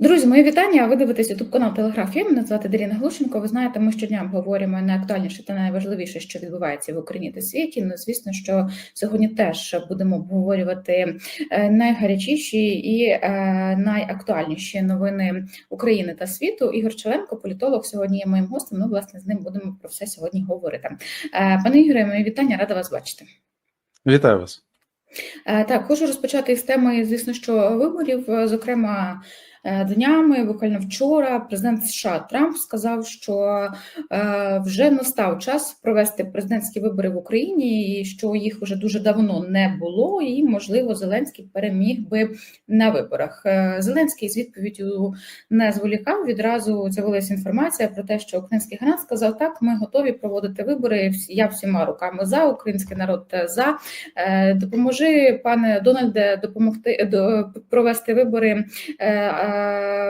Друзі, мої вітання. Ви дивитесь ютуб канал Телеграфія. Мене звати Даріна Глушенко. Ви знаєте, ми щодня обговорюємо найактуальніше та найважливіше, що відбувається в Україні та світі. Ну, звісно, що сьогодні теж будемо обговорювати е, найгарячіші і е, найактуальніші новини України та світу. Ігор Челенко, політолог, сьогодні є моїм гостем. Ну, власне, з ним будемо про все сьогодні говорити. Е, Пане Ігоре, мої вітання, рада вас бачити. Вітаю вас. Так, хочу розпочати з теми, звісно, що виборів. Зокрема, днями, буквально вчора, президент США Трамп сказав, що е, вже настав час провести президентські вибори в Україні, і що їх вже дуже давно не було, і можливо Зеленський переміг би на виборах. Е, Зеленський з відповіддю не зволікав. Відразу з'явилася інформація про те, що український гранат сказав: так, ми готові проводити вибори. Я всіма руками за український народ е, за. Е, Допоможи, пане Дональде, допомогти е, до- провести вибори е, е,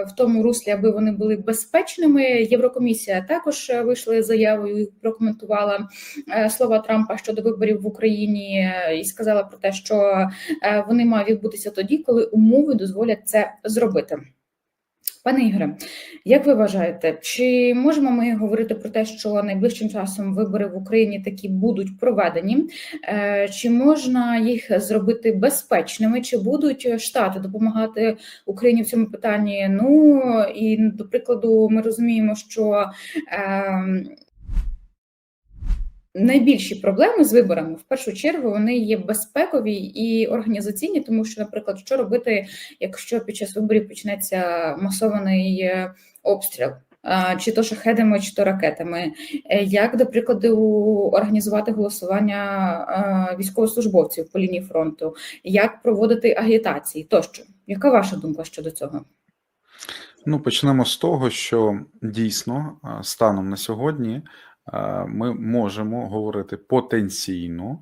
в тому руслі, аби вони були безпечними. Єврокомісія також е, вийшла заявою і прокоментувала е, слова Трампа щодо виборів в Україні е, і сказала про те, що вони мають відбутися тоді, коли умови дозволять це зробити. Пане Ігоре, як ви вважаєте, чи можемо ми говорити про те, що найближчим часом вибори в Україні такі будуть проведені? Е, Чи можна їх зробити безпечними? Чи будуть штати допомагати Україні в цьому питанні? Ну і до прикладу, ми розуміємо, що е, найбільші проблеми з виборами в першу чергу вони є безпекові і організаційні, тому що, наприклад, що робити, якщо під час виборів почнеться масований е, обстріл? Чи то шахедами, чи то ракетами, Е, як, до прикладу, організувати голосування військовослужбовців по лінії фронту, як проводити агітації тощо. Яка ваша думка щодо цього? Ну, почнемо з того, що дійсно станом на сьогодні ми можемо говорити потенційно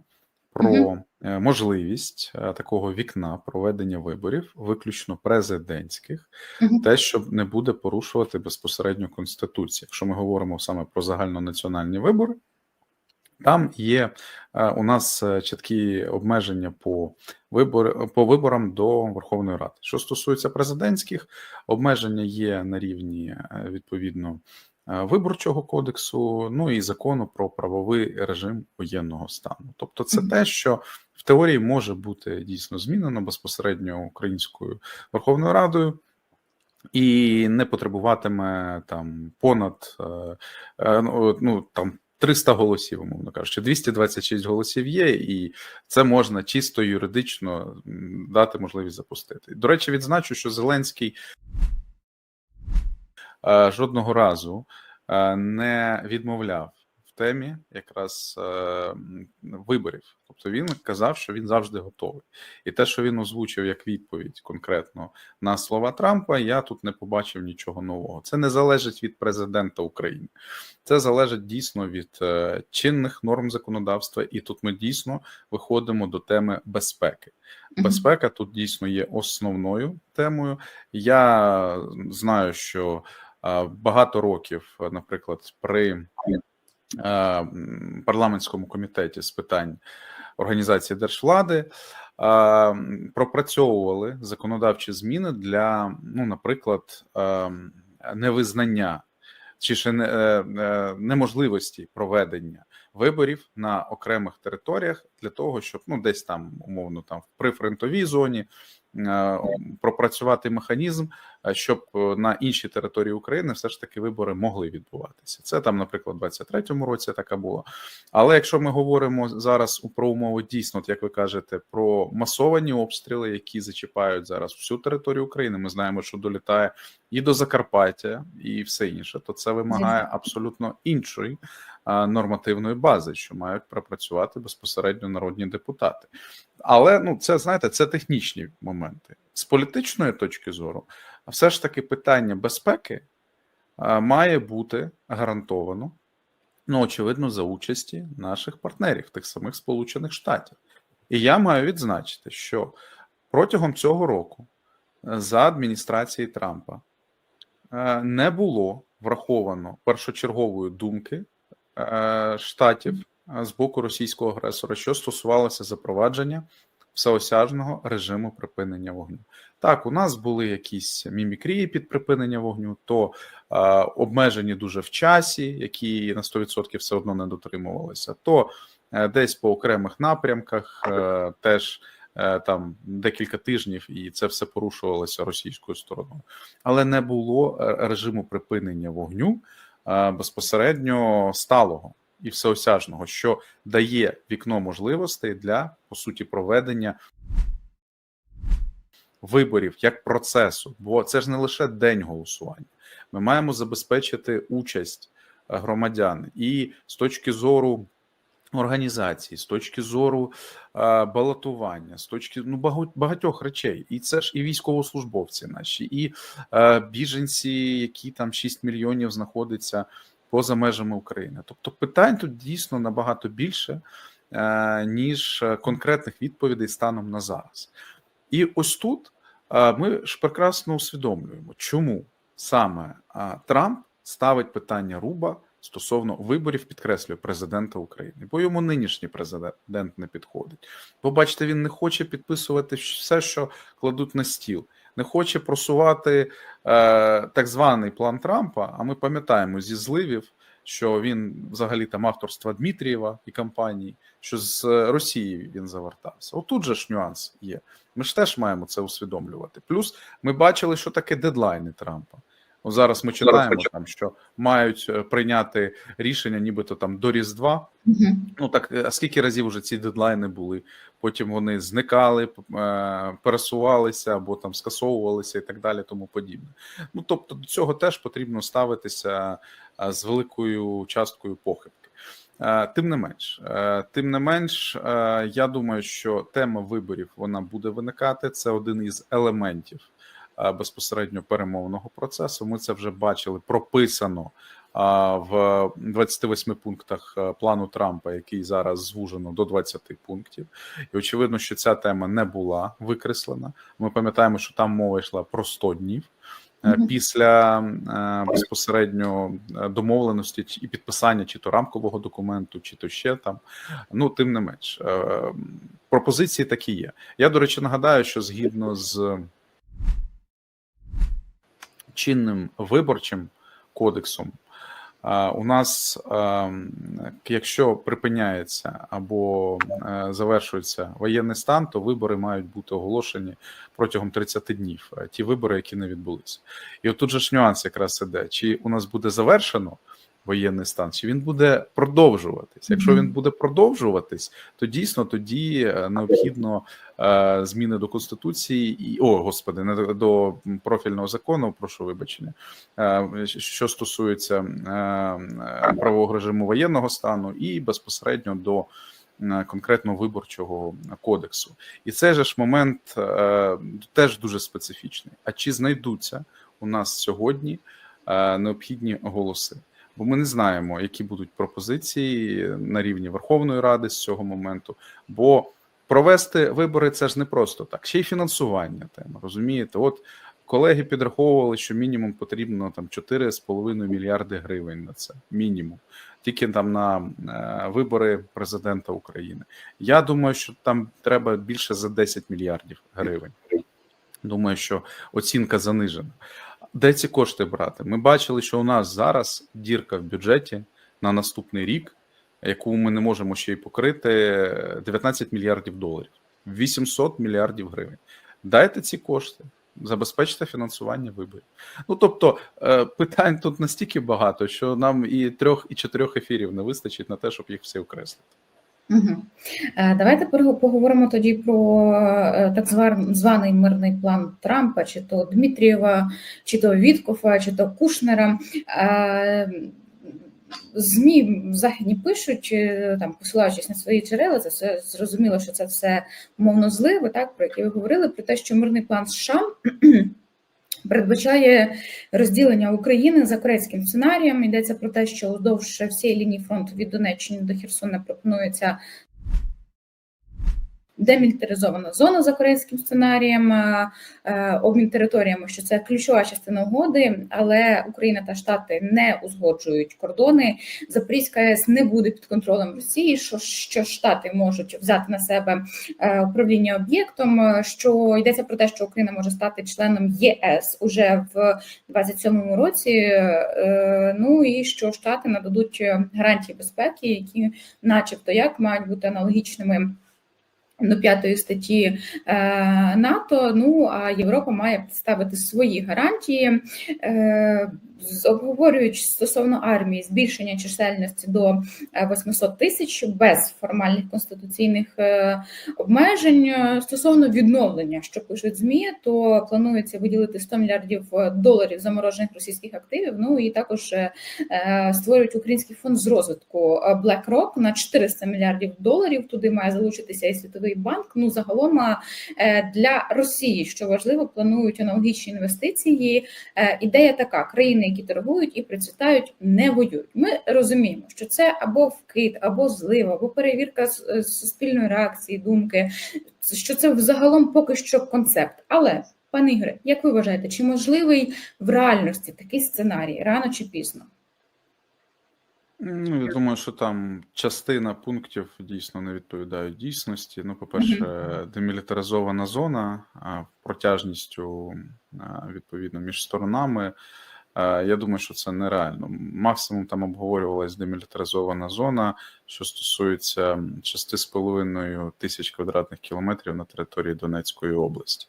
про е, можливість е, такого вікна проведення виборів, виключно президентських, те, що не буде порушувати безпосередньо конституцію. Якщо ми говоримо саме про загальнонаціональні вибори, там є е, у нас чіткі обмеження по вибор, по виборам до Верховної Ради. Що стосується президентських, обмеження є на рівні відповідно виборчого кодексу, ну і закону про правовий режим воєнного стану. Тобто, це Мгм. те, що в теорії може бути дійсно змінено безпосередньо українською Верховною Радою. І не потребуватиме там понад е, е, ну, ну там 300 голосів, умовно кажучи, 226 голосів є, і це можна чисто юридично дати можливість запустити. До речі, відзначу, що Зеленський е, жодного разу е, не відмовляв в темі якраз е, виборів. Тобто він казав, що він завжди готовий. І те, що він озвучив як відповідь конкретно на слова Трампа, я тут не побачив нічого нового. Це не залежить від президента України, це залежить дійсно від е, чинних норм законодавства, і тут ми дійсно виходимо до теми безпеки. Безпека тут дійсно є основною темою. Я знаю, що е, багато років, наприклад, при парламентському комітеті з питань організації держвлади пропрацьовували законодавчі зміни для, ну, наприклад, невизнання чи ще е, е, неможливості проведення виборів на окремих територіях для того, щоб ну десь там умовно там в прифронтовій зоні пропрацювати механізм, щоб е, на іншій території України все ж таки вибори могли відбуватися. Це там, наприклад, у 23-му році така була. Але якщо ми говоримо зараз про умови дійсно, от як ви кажете, про масовані обстріли, які зачіпають зараз всю територію України, ми знаємо, що долітає і до Закарпаття, і все інше, то це вимагає абсолютно іншої нормативної бази, що мають пропрацювати безпосередньо народні депутати. Але ну це знаєте, це технічні моменти з політичної точки зору. Все ж таки, питання безпеки має бути гарантовано. Ну, очевидно, за участі наших партнерів, тих самих Сполучених Штатів. І я маю відзначити, що протягом цього року е, за адміністрації Трампа е, не було враховано першочергової думки е, штатів з боку російського агресора, що стосувалося запровадження всеосяжного режиму припинення вогню. Так, у нас були якісь мімікрії під припинення вогню, то е, обмежені дуже в часі, які на 100% все одно не дотримувалися, то е, десь по окремих напрямках е, теж е, там декілька тижнів, і це все порушувалося російською стороною. Але не було е, режиму припинення вогню е, безпосередньо сталого і всеосяжного, що дає вікно можливостей для по суті проведення виборів як процесу, бо це ж не лише день голосування. Ми маємо забезпечити участь е, громадян і з точки зору організації, з точки зору е, балотування, з точки ну багатьох речей, і це ж і військовослужбовці наші, і е, біженці, які там 6 мільйонів знаходяться поза межами України. Тобто питань тут дійсно набагато більше, е, ніж е, конкретних відповідей станом на зараз. І ось тут е, ми ж прекрасно усвідомлюємо, чому саме е, Трамп ставить питання Руба стосовно виборів, підкреслюю, президента України, бо йому нинішній президент не підходить. Бо бачите, він не хоче підписувати все, що кладуть на стіл, не хоче просувати е, так званий план Трампа. А ми пам'ятаємо зі зливів, що він взагалі там авторства Дмитрієва і компанії, що з Росії він завертався. Отут же ж нюанс є. Ми ж теж маємо це усвідомлювати. Плюс ми бачили, що таке дедлайни Трампа. От зараз ми читаємо там, що мають е, прийняти рішення, нібито там до Різдва. Мгм. Ну так а скільки разів вже ці дедлайни були? Потім вони зникали, е, пересувалися або там скасовувалися і так далі, тому подібне. Ну тобто до цього теж потрібно ставитися е, з великою часткою похибки. Е, Тим не менш, е, тим не менш, е, я думаю, що тема виборів вона буде виникати. Це один із елементів е, безпосередньо перемовного процесу. Ми це вже бачили прописано а, в 28 пунктах е, плану Трампа, який зараз звужено до 20 пунктів. І очевидно, що ця тема не була викреслена. Ми пам'ятаємо, що там мова йшла про 100 днів. Е, Після е, безпосередньо е, домовленості і підписання чи то рамкового документу, чи то ще там, ну тим не менш, е, пропозиції такі є. Я, до речі, нагадаю, що згідно з чинним виборчим кодексом, а, у нас, ем, якщо припиняється або е, завершується воєнний стан, то вибори мають бути оголошені протягом 30 днів. е, Ті вибори, які не відбулися. І от тут же ж нюанс якраз іде: чи у нас буде завершено воєнний стан, чи він буде продовжуватись. Якщо він буде продовжуватись, то дійсно тоді е, необхідно е, зміни до конституції і о, господи, не до- до профільного закону. Прошу вибачення, е, що стосується правового режиму воєнного стану, і безпосередньо до конкретно виборчого кодексу. І цей же ж момент е, теж дуже специфічний. А чи знайдуться у нас сьогодні е, необхідні голоси? Бо ми не знаємо, які будуть пропозиції на рівні Верховної Ради з цього моменту. Бо провести вибори це ж не просто так. Ще й фінансування тема. Розумієте, от колеги підраховували, що мінімум потрібно там 4,5 мільярди гривень на це. Мінімум. Тільки там на е, вибори президента України. Я думаю, що там треба більше за 10 мільярдів гривень. Думаю, що оцінка занижена. Де ці кошти брати? Ми бачили, що у нас зараз дірка в бюджеті на наступний рік, яку ми не можемо ще й покрити 19 мільярдів доларів, 800 мільярдів гривень. Дайте ці кошти, забезпечте фінансування виборів. Ну тобто е, питань тут настільки багато, що нам і трьох, і чотирьох ефірів не вистачить на те, щоб їх всі окреслити. Е, Давайте поговоримо тоді про е, так званий мирний план Трампа, чи то Дмитрієва, чи то Віткофа, чи то Кушнера. Е, ЗМІ західні пишуть, там посилаючись на свої джерела, це все зрозуміло, що це все умовно зливи, так про які ви говорили, про те, що мирний план США передбачає розділення України за корейським сценарієм. Йдеться про те, що вздовж всієї лінії фронту від Донеччини до Херсона пропонується демілітаризована зона за корейським сценарієм, е, е, обмін територіями, що це ключова частина угоди, але Україна та Штати не узгоджують кордони. Запорізька АЕС не буде під контролем Росії, що, що Штати можуть взяти на себе е, управління об'єктом. Що йдеться про те, що Україна може стати членом ЄС уже в 27-му році. Ну і що Штати нададуть гарантії безпеки, які, начебто, як мають бути аналогічними до п'ятої статті е, НАТО. Ну а Європа має представити свої гарантії, е, обговорюють стосовно армії збільшення чисельності до е, 800 тисяч без формальних конституційних е, обмежень. Е, Стосовно відновлення, що пишуть змі, то планується виділити 100 мільярдів доларів заморожених російських активів. Ну і також е, е, створюють український фонд з розвитку е, BlackRock на 400 мільярдів доларів. Туди має залучитися і світовий банк. Ну загалом е, для Росії, що важливо, планують аналогічні інвестиції. Е, Ідея така: країни, які торгують і процвітають, не воюють. Ми розуміємо, що це або вкид, або злив, або перевірка е, суспільної реакції, думки. Що це взагалом поки що концепт. Але пане Ігоре, як ви вважаєте, чи можливий в реальності такий сценарій рано чи пізно? Ну, я думаю, що там частина пунктів дійсно не відповідають дійсності. Ну, по-перше, демілітаризована зона протяжністю відповідно між сторонами. А, Я думаю, що це нереально. Максимум там обговорювалась демілітаризована зона, що стосується 6,5 тисяч квадратних кілометрів на території Донецької області,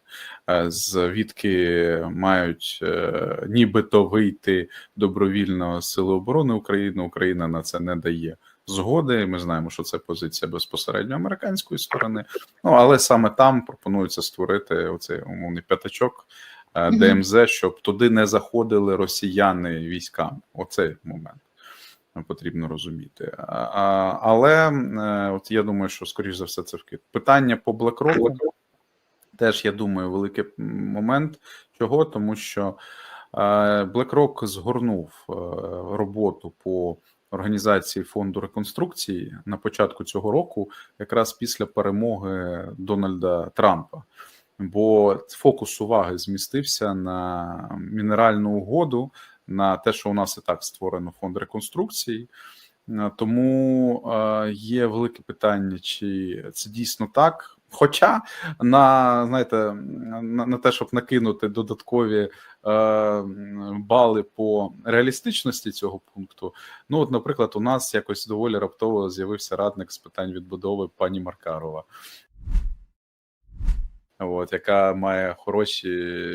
Е, звідки мають е, нібито вийти добровільно Сили оборони України. Україна на це не дає згоди. Ми знаємо, що це позиція безпосередньо американської сторони. Ну але саме там пропонується створити оцей умовний п'ятачок е. ДМЗ, щоб туди не заходили росіяни військами. Оцей момент. Потрібно розуміти, А- а, але е, от я думаю, що скоріш за все це вкид. Питання по BlackRock теж я думаю, великий момент. Чого? Тому що е, BlackRock згорнув е, роботу по організації фонду реконструкції на початку цього року, якраз після перемоги Дональда Трампа. Бо фокус уваги змістився на мінеральну угоду, на те, що у нас і так створено фонд реконструкції. Е, Тому е, є велике питання, чи це дійсно так. Хоча на знаєте, на, на те, щоб накинути додаткові е, бали по реалістичності цього пункту. Ну, от, наприклад, у нас якось доволі раптово з'явився радник з питань відбудови пані Маркарова. От, яка має хороші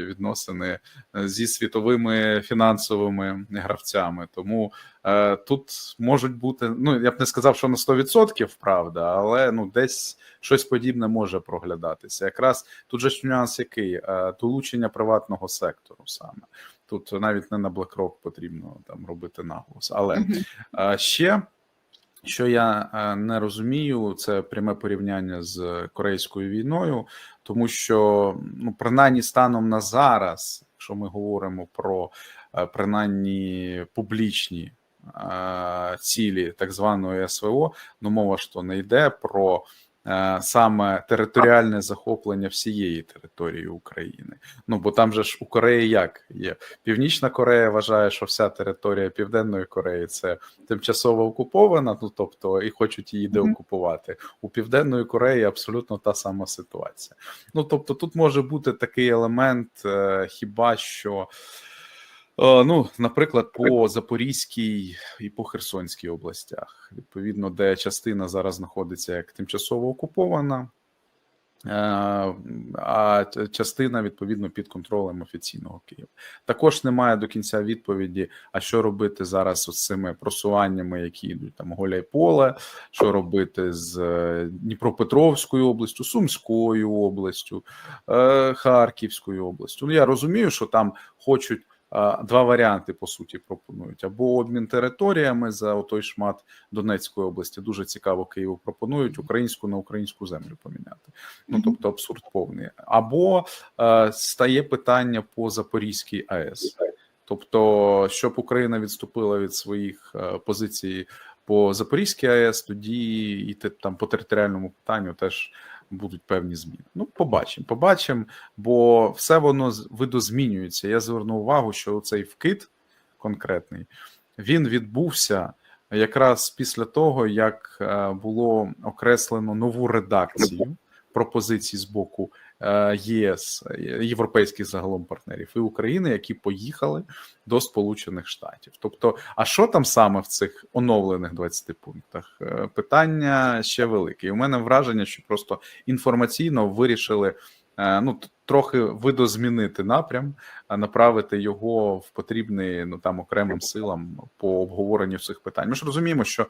відносини зі світовими фінансовими гравцями. Тому е, тут можуть бути, ну я б не сказав, що на 100% правда, але ну десь щось подібне може проглядатися. Якраз тут же нюанс який е, долучення приватного сектору саме. Тут навіть не на BlackRock потрібно там робити наголос. Але а ще що я е, не розумію, це пряме порівняння з корейською війною, тому що ну принаймні станом на зараз, якщо ми говоримо про е, принаймні публічні е, цілі так званої СВО, ну мова ж то не йде про саме територіальне захоплення всієї території України. Ну бо там же ж у Кореї як є Північна Корея вважає, що вся територія Південної Кореї це тимчасово окупована, ну тобто і хочуть її деокупувати. У Південної Кореї абсолютно та сама ситуація. Ну тобто, тут може бути такий елемент, е, хіба що. Е, Ну, наприклад, по Запорізькій і по Херсонській областях, відповідно, де частина зараз знаходиться як тимчасово окупована, е, а частина відповідно під контролем офіційного Києва. Також немає до кінця відповіді, а що робити зараз з цими просуваннями, які йдуть там Голяй поле, що робити з е, Дніпропетровською областю, Сумською областю, Харківською областю. Ну я розумію, що там хочуть. Два варіанти по суті пропонують: або обмін територіями за той шмат Донецької області. Дуже цікаво Києву пропонують українську на українську землю поміняти. Ну тобто абсурд повний. Або е, стає питання по Запорізькій АЕС, тобто, щоб Україна відступила від своїх е, позицій по Запорізькій АЕС, тоді і там по територіальному питанню теж будуть певні зміни. Ну, побачимо, побачимо, бо все воно видозмінюється. Я зверну увагу, що цей вкид конкретний він відбувся якраз після того, як е, було окреслено нову редакцію пропозицій з боку е, єС, е, європейських загалом партнерів і України, які поїхали до Сполучених Штатів. Тобто, а що там саме в цих оновлених 20 пунктах? Е, Питання ще велике. І у мене враження, що просто інформаційно вирішили. Ну, трохи видозмінити напрям, направити його в потрібний ну там окремим силам по обговоренню цих питань. Ми ж розуміємо, що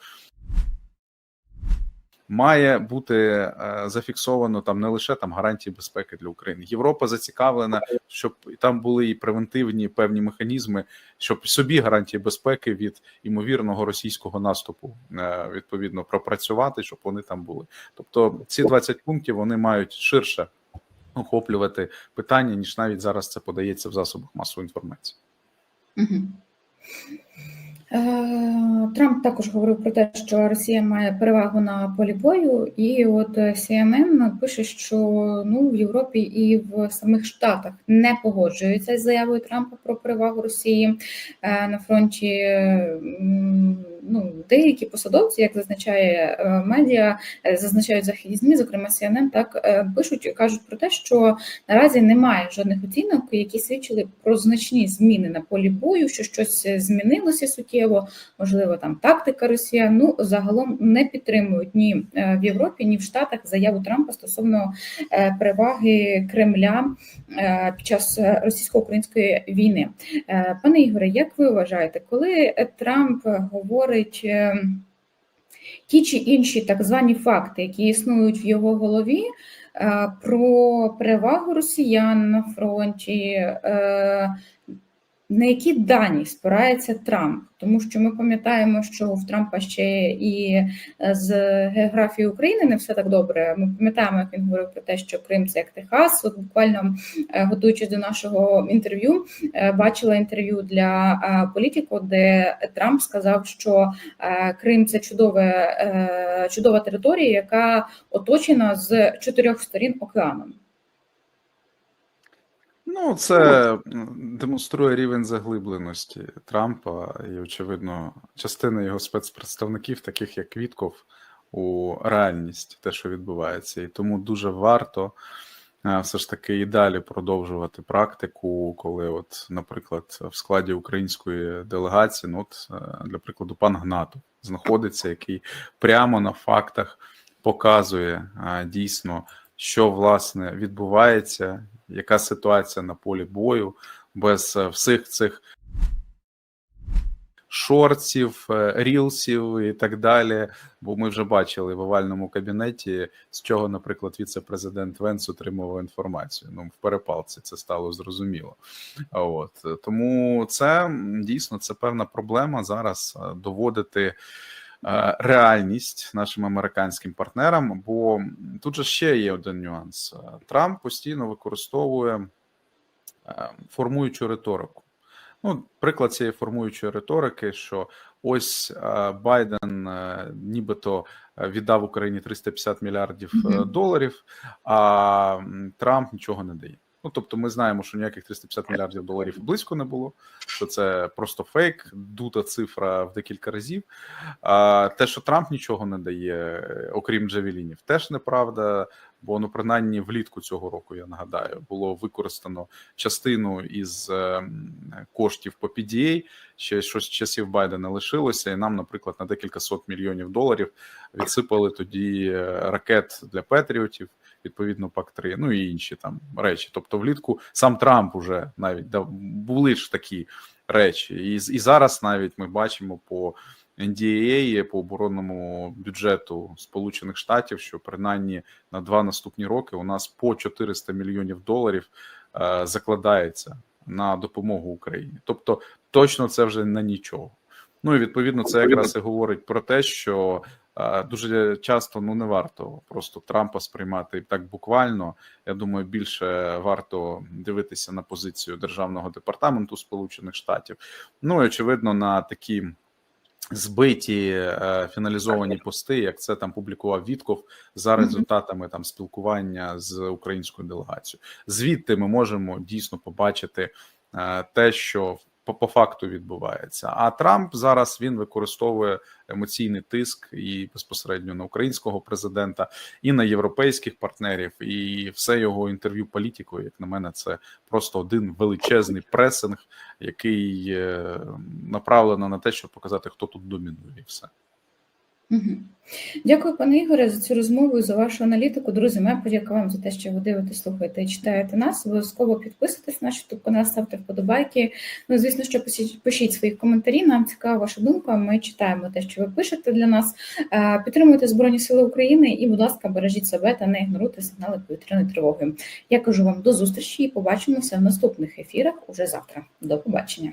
має бути е, зафіксовано там не лише там гарантії безпеки для України. Європа зацікавлена, щоб там були і превентивні певні механізми, щоб собі гарантії безпеки від імовірного російського наступу е, відповідно пропрацювати, щоб вони там були. Тобто ці 20 пунктів вони мають ширше охоплювати питання, ніж навіть зараз це подається в засобах масової інформації. Мгм. Е, Трамп також говорив про те, що Росія має перевагу на полі бою, і от е, CNN пише, що ну в Європі і в самих Штатах не погоджуються з заявою Трампа про перевагу Росії е, на фронті. Ну, деякі посадовці, як зазначає е, медіа, е, зазначають західні змі, зокрема CNN, так е, пишуть кажуть про те, що наразі немає жодних оцінок, які свідчили про значні зміни на полі бою, що щось змінилося суттєво, можливо, там тактика Росія. Ну загалом не підтримують ні в Європі, ні в Штатах заяву Трампа стосовно переваги Кремля під час російсько-української війни. Пане Ігоре, як ви вважаєте, коли Трамп говорить? Е, Ті чи інші так звані факти, які існують в його голові, е, про перевагу росіян на фронті, е, на які дані спирається Трамп, тому що ми пам'ятаємо, що в Трампа ще і е, з географією України не все так добре. Ми пам'ятаємо, як він говорив про те, що Крим це як Техас. От буквально е, готуючись до нашого інтерв'ю, е, бачила інтерв'ю для політику, де Трамп сказав, що Крим це чудове, чудова територія, яка оточена з чотирьох сторін океаном. Ну, це демонструє рівень заглибленості Трампа, і, очевидно, частина його спецпредставників, таких як Вітков, у реальність, те, що відбувається. І тому дуже варто е, все ж таки і далі продовжувати практику, коли, от, наприклад, в складі української делегації, ну, от, е, для прикладу, пан Гнатов знаходиться, який прямо на фактах показує е, дійсно, що власне відбувається, яка ситуація на полі бою, без е, всіх цих шортів, е, рілсів і так далі. Бо ми вже бачили в овальному кабінеті, з чого, наприклад, віце-президент Венс отримував інформацію. Ну, в перепалці це стало зрозуміло. От тому це дійсно це певна проблема зараз е, доводити реальність нашим американським партнерам. Бо тут же ще є один нюанс: Е, Трамп постійно використовує е, формуючу риторику. Ну, приклад цієї формуючої риторики, що ось е, Байден е, нібито е, віддав Україні 350 мільярдів е, доларів, а Трамп нічого не дає. Ну тобто, ми знаємо, що ніяких 350 мільярдів доларів близько не було. Що це просто фейк, дута цифра в декілька разів. А те, що Трамп нічого не дає, е, окрім Джавелінів, теж неправда. Бо ну принаймні влітку цього року я нагадаю, було використано частину із е, коштів по PDA, ще щось з часів Байдена лишилося, і нам, наприклад, на декілька сот мільйонів доларів відсипали тоді е, ракет для Петріотів, відповідно пак 3 ну і інші там речі. Тобто, влітку сам Трамп уже навіть дав були ж такі речі, і, і зараз навіть ми бачимо по NDAA, по оборонному бюджету Сполучених Штатів, що принаймні на два наступні роки у нас по 400 мільйонів доларів е, закладається на допомогу Україні. Тобто, точно це вже на нічого. Ну і відповідно, це якраз і говорить про те, що дуже часто ну не варто просто Трампа сприймати так буквально. Я думаю, більше варто дивитися на позицію державного департаменту Сполучених Штатів. Ну і очевидно, на такі збиті е, фіналізовані пости, як це там публікував Вітков за результатами там спілкування з українською делегацією. Звідти ми можемо дійсно побачити е, те, що по, по факту відбувається. А Трамп зараз він використовує емоційний тиск і безпосередньо на українського президента, і на європейських партнерів, і все його інтерв'ю політикою, як на мене, це просто один величезний пресинг, який е, направлено на те, щоб показати, хто тут домінує, і все. Дякую, пане Ігоре, за цю розмову і за вашу аналітику. Друзі, моя подяка вам за те, що ви дивитесь, слухаєте і читаєте нас. Обов'язково підписуйтесь на наш YouTube канал, ставте вподобайки. Ну, звісно, що пишіть, пишіть свої коментарі. Нам цікава ваша думка. Ми читаємо те, що ви пишете для нас. Е, Підтримуйте Збройні Сили України і, будь ласка, бережіть себе та не ігноруйте сигнали повітряної тривоги. Я кажу вам до зустрічі і побачимося в наступних ефірах уже завтра. До побачення.